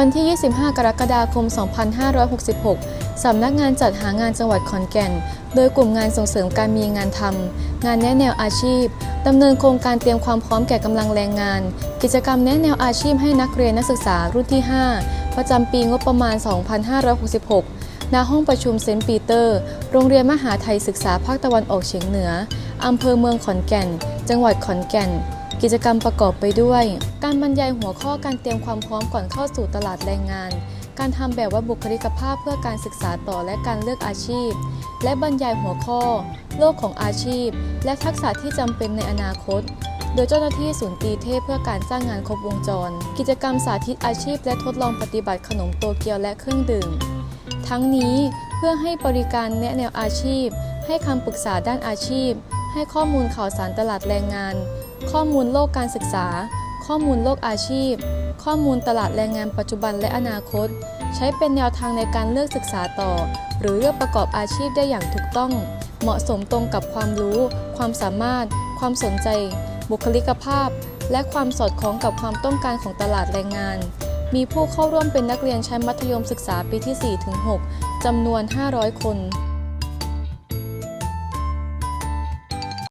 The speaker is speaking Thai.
วันที่ 25 กรกฎาคม 2566 สำนักงานจัดหางานจังหวัดขอนแก่น โดยกลุ่มงานส่งเสริมการมีงานทำ งานแนะแนวอาชีพ ดำเนินโครงการเตรียมความพร้อมแก่กำลังแรงงาน กิจกรรมแนะแนวอาชีพให้นักเรียนนักศึกษารุ่นที่ 5 ประจำปีงบประมาณ 2566 ณ ห้องประชุมเซนต์ปีเตอร์ โรงเรียนมหาไทยศึกษาภาคตะวันออกเฉียงเหนือ อำเภอเมืองขอนแก่น จังหวัดขอนแก่น กิจกรรมประกอบไปด้วย การบรรยายหัวข้อการเตรียมความพร้อมก่อนเข้าสู่ตลาดแรงงาน การทำแบบว่าบุคลิกภาพเพื่อการศึกษาต่อและการเลือกอาชีพ และบรรยายหัวข้อ โลกของอาชีพ และทักษะที่จำเป็นในอนาคต โดยเจ้าหน้าที่ศูนย์ตีเทพเพื่อการจ้างงานครบวงจร กิจกรรมสาธิตอาชีพ และทดลองปฏิบัติขนมโตเกียวและเครื่องดื่ม ทั้งนี้เพื่อให้บริการแนะแนวอาชีพ ให้คำปรึกษาด้านอาชีพ ให้ข้อมูลข่าวสารตลาดแรงงาน ข้อมูลโลกการศึกษา ข้อมูลโลกอาชีพ ข้อมูลตลาดแรงงานปัจจุบันและอนาคต ใช้เป็นแนวทางในการเลือกศึกษาต่อ หรือเลือกประกอบอาชีพได้อย่างถูกต้อง เหมาะสมตรงกับความรู้ ความสามารถ ความสนใจ บุคลิกภาพ และความสอดคล้องกับความต้องการของตลาดแรงงาน มีผู้เข้าร่วมเป็นนักเรียนชั้นมัธยมศึกษาปีที่ 4-6จำนวน 500 คน